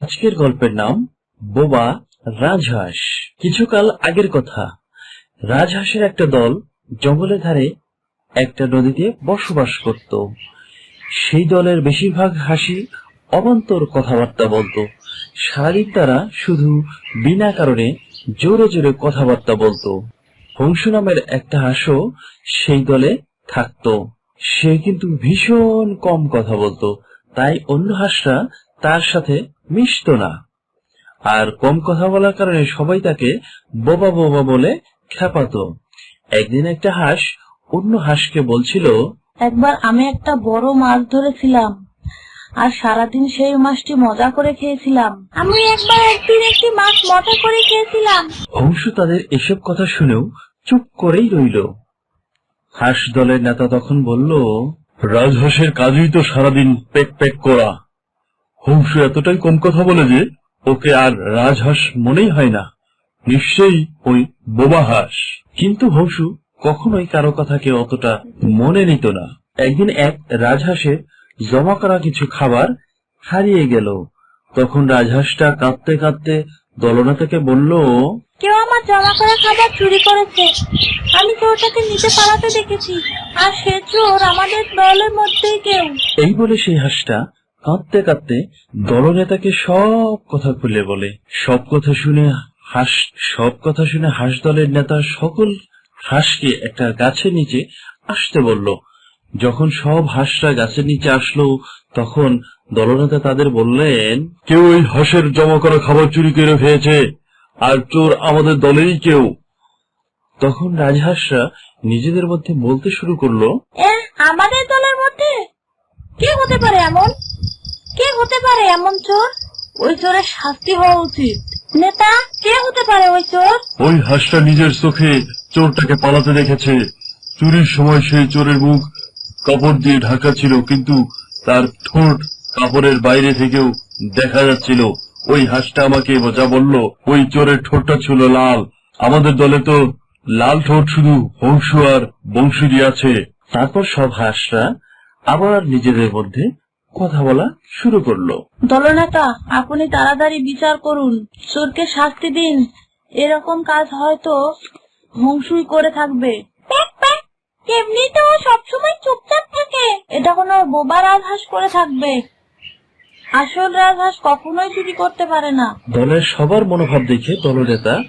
আজকের গল্পের নাম, বোবা রাজহাঁস। কিছুকাল আগের কথা। রাজহাঁসের একটা দল জঙ্গলের ধারে একটা নদীতে বসবাস করত। সেই দলের বেশিরভাগ হাসি অবান্তর কথাবার্তা বলতো। সারাদিন তারা শুধু বিনা কারণে জোরে জোরে কথাবার্তা বলতো। হংস নামের একটা হাঁসও সেই দলে থাকতো। সে কিন্তু ভীষণ কম কথা বলতো। তাই অন্য হাঁসরা তার সাথে মিশতো না। আর কম কথা বলার কারণে সবাই তাকে বোবা বোবা বলে খেপাতো। একদিন একটা হাঁস অন্য হাঁসকে বলছিল একবার আমি একটা বড় মাছ ধরেছিলাম আর সারাদিন সেই মাছটি মজা করে খেয়েছিলাম। আমি একবার একদিন একটি মাছ মজা করে খেয়েছিলাম। অংশ তাদের এসব কথা শুনেও চুপ করেই রইল। হাঁস দলের নেতা তখন বলল রাজহাঁসের কাজই তো সারাদিন পেক পেক করা। হংস এতটাই কম কথা বলে যে ওকে আর রাজহাঁস মনেই হয় না। নিশ্চয়ই ওই বোবা হাঁস। কিন্তু হংসু কখনোই কারও কথাকে অতটা মনে নিত না। একদিন এক রাজহাঁসের জমা করা কিছু খাবার হারিয়ে গেল। তখন রাজহাঁসটা কাঁদতে কাঁদতে দলনেতাকে বলল কেউ আমার জমা করা খাবার চুরি করেছে। আমি চোরটাকে নিতে পালাতে দেখেছি। আর সে চোর আমাদের দলের মধ্যেই কেউ। এই বলে সেই হাঁসটা কাঁদতে কাঁদতে দলনেতাকে সব কথা খুলে বলে। সব কথা শুনে হাঁস সব কথা শুনে হাঁস দলের নেতা সকল হাঁসকে একটা গাছের নিচে আসতে বলল। যখন সব হাঁসরা গাছের নিচে আসলো তখন দলনেতা তাদের বললেন কেউ ওই হাঁসের জমা করা খাবার চুরি করে খেয়েছে আর চোর আমাদের দলেরই কেউ। তখন রাজহাঁসরা নিজেদের মধ্যে বলতে শুরু করল আমাদের দলের মধ্যে? কে হতে পারে এমন? হতে পারে এমন চোর? ওই চোরের শাস্তি হওয়া উচিত। নেতা কে হতে পারে ওই চোর? ওই হাঁসটা নিজের চোখে চোরটাকে পালাতে দেখেছে। চুরির সময় সেই চোরের মুখ কাপড় দিয়ে ঢাকা ছিল কিন্তু তার ঠোঁট কাপড়ের বাইরে থেকেও দেখা যাচ্ছিল। ওই হাঁসটা আমাকে যা বলল ওই চোরের ঠোঁটটা ছিল লাল। আমাদের দলে তো লাল ঠোঁট শুধু হংস আর বংশীরই আছে। তারপর সব হাঁসরা আবার নিজেদের মধ্যে কথা বলা শুরু করল। দলনেতা আপনি তাড়াতাড়ি বিচার করুন। চোরকে শাস্তি দিন। এরকম কাজ হয়তো হংসুই করে থাকবে। এমনি তো সবসময় চুপচাপ থাকে। এটা কোনো বোবা রাজহাঁস করে থাকবে। আসল রাজহাঁস কখনোই চুরি করতে পারে না। দলের সবার মনোভাব দেখে দলনেতা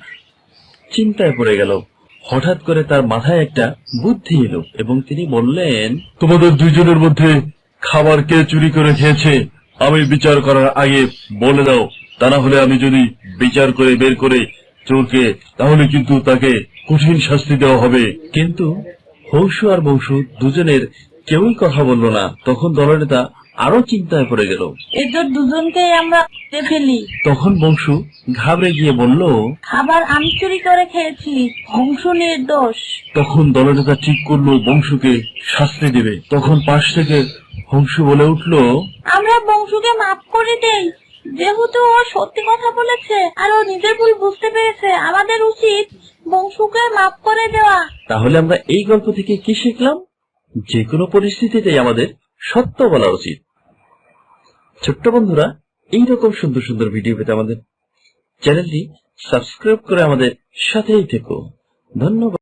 চিন্তায় পড়ে গেল। হঠাৎ করে তার মাথায় একটা বুদ্ধি এলো এবং তিনি বললেন তোমাদের দুইজনের মধ্যে খাবার কে চুরি করে খেয়েছে, আমি বিচার করার আগে বলে দাও, তা না হলে আমি যদি বিচার করে বের করে চোরকে, তাহলে কিন্তু তাকে কঠিন শাস্তি দেওয়া হবে। কিন্তু হৌসু আর বংশু দুজনের কেউই কথা বলল না। তখন দলনেতা আরও চিন্তায় পড়ে গেল। এদের দুজনকেই আমরা মেরে ফেলি। তখন বংশু ঘাবড়ে গিয়ে বলল খাবার আমি চুরি করে খেয়েছি হংস নির্দোষ তখন দলনেতা ঠিক করল বংশুকে শাস্তি দেবে। তখন পাশ থেকে হংসু বলে উঠল আমরা বংশুকে মাফ করে দেই। যেহেতু ও সত্যি কথা বলেছে আর ও নিজের ভুল বুঝতে পেরেছে আমাদের উচিত বংশুকে মাফ করে দেওয়া। তাহলে আমরা এই গল্প থেকে কি শিখলাম? যে কোনো পরিস্থিতিতেই আমাদের সত্য বলা উচিত। ছোট্ট বন্ধুরা, এইরকম সুন্দর সুন্দর ভিডিও পেতে আমাদের চ্যানেলটি সাবস্ক্রাইব করে আমাদের সাথেই থেকো। ধন্যবাদ।